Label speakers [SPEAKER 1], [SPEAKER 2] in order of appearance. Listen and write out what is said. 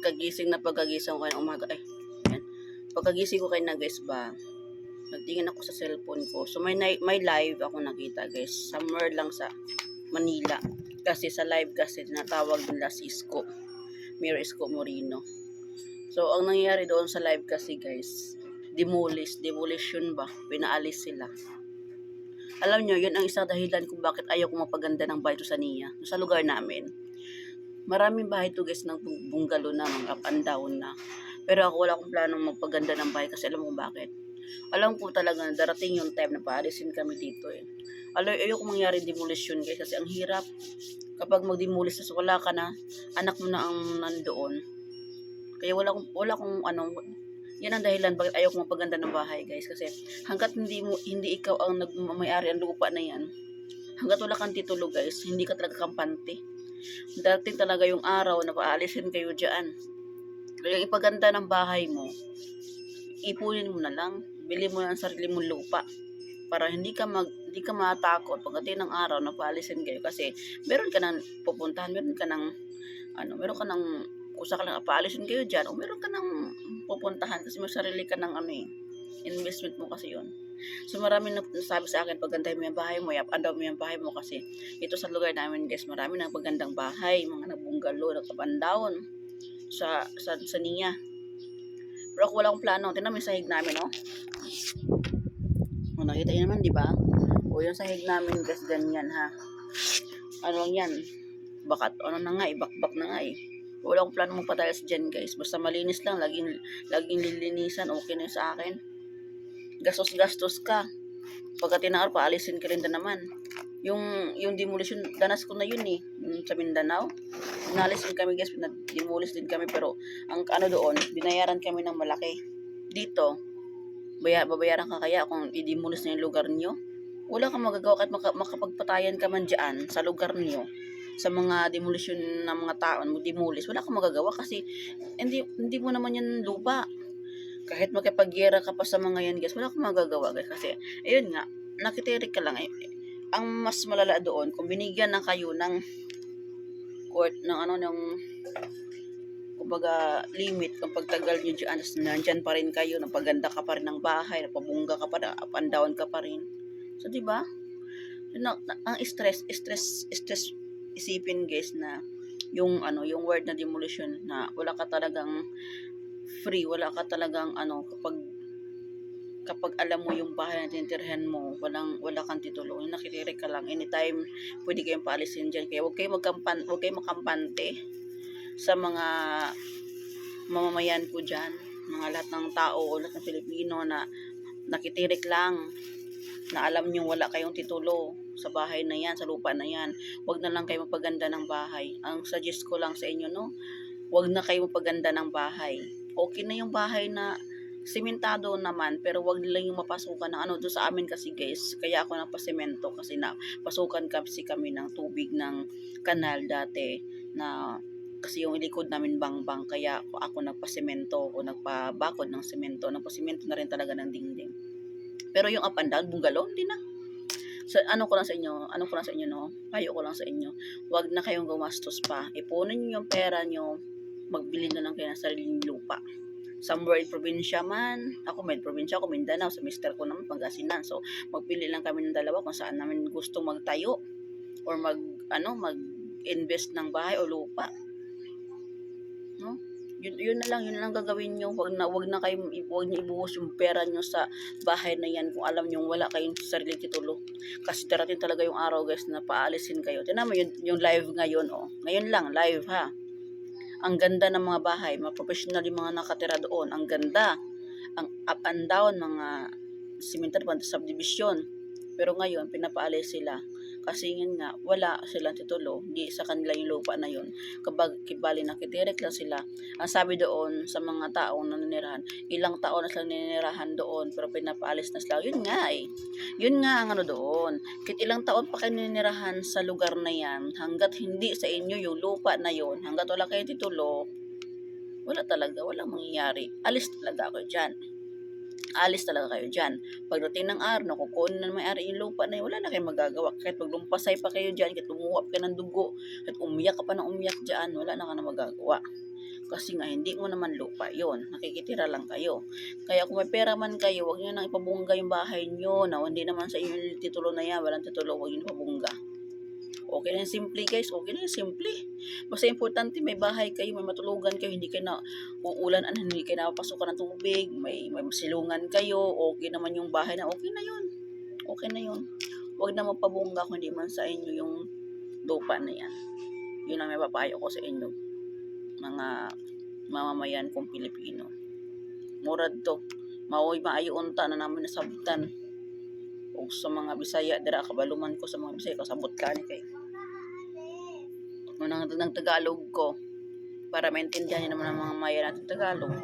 [SPEAKER 1] pagkagising na pagkagising ko ng umaga, ay, yan. Pagkagising ko kayo na guys ba, nagtingin ako sa cellphone ko. So may, may live ako nakita guys, somewhere lang sa Manila. Kasi sa live kasi tinatawag nila si Isko, Mayor Isko Moreno. So ang nangyayari doon sa live kasi guys, demolish, demolition ba, pinaalis sila. Alam nyo, yun ang isang dahilan kung bakit ayaw ko mapaganda ng bahay sa Nia, sa lugar namin. Maraming bahay to guys ng bung- bungalow na, mga up and down na. Pero ako wala akong planong magpaganda ng bahay kasi alam mo bakit. Alam ko talaga na darating yung time na paalisin kami dito eh. Alam, ayoko mangyari demolition guys kasi ang hirap. Kapag mag-demolish tas wala ka na, anak mo na ang nandoon. Kaya wala akong, wala akong ano, yan ang dahilan bakit ayaw ko mapaganda ng bahay guys kasi hanggat hindi mo hindi ikaw ang nagmamayari ang lupa na yan hanggat wala kang titulo guys hindi ka talaga kampante darating talaga yung araw na paalisin kayo dyan. Kaya ipaganda ng bahay mo ipunin mo na lang. Bili mo ng sarili mong lupa para hindi ka mag hindi ka matakot pagdating ng araw na paalisin kayo. Kasi meron ka nang pupuntahan meron ka nang ano meron ka nang kung sakalang paalisin kayo dyan o meron ka nang pupuntahan kasi may sarili ka ng ano eh investment mo kasi yon So marami na nasabi sa akin paggandahin mo yung bahay mo, yap, andaw mo yung bahay mo kasi ito sa lugar namin guys, marami na pagandang bahay, mga nagbunggalo, nagkapandaon sa, sa, sa niya. Pero ako wala akong plano, tinan mo yung sahig namin, no? O, nakita yun naman, di ba? O, yung sahig namin guys, ganyan ha. Ano lang yan? Bakat, ano na nga, ibakbak na nga eh. Wala akong plano magpatalas dyan guys. Basta malinis lang, laging, laging lilinisan, okay na sa akin gastos-gastos ka. Pagka tinaar, paalisin ka rin na naman. Yung, yung demolition, danas ko na yun eh, sa Mindanao. Inalis din kami guys, demolish din kami, pero ang ano doon, binayaran kami ng malaki. Dito, baya, babayaran ka kaya kung i-demolish na yung lugar nyo? Wala kang magagawa kahit maka, makapagpatayan ka man dyan sa lugar nyo sa mga demolition ng mga tao, demolish, wala kang magagawa kasi hindi, hindi mo naman yan lupa kahit makipagyera ka pa sa mga yan guys, wala kang magagawa guys. Kasi, ayun nga, nakitirik ka lang. Eh, ang mas malala doon, kung binigyan na kayo ng court, ng ano, ng kumbaga, limit, kung pagtagal nyo dyan, tapos nandyan pa rin kayo, napaganda ka pa rin ng bahay, napabungga ka pa rin, up and down ka pa rin. So, di ba? Yun ang, ang stress, stress, stress isipin guys na yung ano, yung word na demolition na wala ka talagang free, wala ka talagang ano, kapag kapag alam mo yung bahay na tinitirhan mo, walang, wala kang titulo, yung nakitirik ka lang, anytime, pwede kayong paalisin dyan. Kaya huwag kayong, magkampan, huwag kayong makampante sa mga mamamayan ko dyan, mga lahat ng tao o lahat ng Pilipino na nakitirik lang, na alam nyo wala kayong titulo sa bahay na yan, sa lupa na yan. Huwag na lang kayo magpaganda ng bahay. Ang suggest ko lang sa inyo, no, huwag na kayo magpaganda ng bahay okay na yung bahay na simentado naman pero wag nila yung mapasukan ng ano doon sa amin kasi guys kaya ako nagpasemento kasi na pasukan kasi kami ng tubig ng kanal dati na kasi yung ilikod namin bangbang kaya ako nagpasemento o nagpabakod ng semento nagpasemento na rin talaga ng dingding pero yung up and down bungalow hindi na so, ano ko lang sa inyo, ano ko lang sa inyo, no? Payo ko lang sa inyo. Huwag na kayong gumastos pa. Ipunin niyo yung pera niyo magbili na lang kayo ng sariling lupa. Somewhere in probinsya man, ako may probinsya ako, Mindanao, sa mister ko naman, Pangasinan. So, magpili lang kami ng dalawa kung saan namin gusto magtayo or mag, ano, mag-invest ng bahay o lupa. No? Yun, yun na lang, yun na lang gagawin nyo. Wag na, wag na kayo, wag nyo ibuhos yung pera nyo sa bahay na yan kung alam nyo wala kayong sariling titulo. Kasi darating talaga yung araw guys na paalisin kayo. Tinan mo yung, yung live ngayon, oh. Ngayon lang, live ha ang ganda ng mga bahay, mga professional yung mga nakatira doon, ang ganda, ang up and down, mga cemented subdivision. Pero ngayon, pinapaalis sila. Kasi yun nga, wala silang titulo, di sa kanila yung lupa na yun. Kapag kibali nakitirik lang sila, ang sabi doon sa mga taong naninirahan, ilang taon na silang naninirahan doon, pero pinapaalis na sila. Yun nga eh. Yun nga ang ano doon. Kit ilang taon pa kayo naninirahan sa lugar na yan, hanggat hindi sa inyo yung lupa na yun, hanggat wala kayong titulo, wala talaga, walang mangyayari. Alis talaga ako dyan. Alis talaga kayo dyan. Pagdating ng araw, nakukunin na may-ari yung lupa na yun, wala na kayong magagawa. Kahit maglumpasay pa kayo dyan, kahit lumuwap ka ng dugo, kahit umiyak ka pa ng umiyak dyan, wala na ka na magagawa. Kasi nga, hindi mo naman lupa yon Nakikitira lang kayo. Kaya kung may pera man kayo, huwag nyo nang ipabungga yung bahay nyo na hindi naman sa inyo yung titulo na yan. Walang titulo, huwag nyo ipabungga. Okay na simple guys, okay na simple. Basta importante may bahay kayo, may matulugan kayo, hindi kayo na uulan, ano, hindi kayo napapasukan ng tubig, may, may silungan kayo, okay naman yung bahay na, okay na yun. Okay na yun. Huwag na magpabungga kung hindi man sa inyo yung lupa na yan. Yun ang may papayo ko sa inyo, mga mamamayan kong Pilipino. Murad to. Maoy maayo unta na namin nasabtan. O sa mga Bisaya, dira kabaluman ko sa mga Bisaya, kasabot ka ni kay. Unang ng Tagalog ko para maintindihan niyo naman ang mga maya natin Tagalog.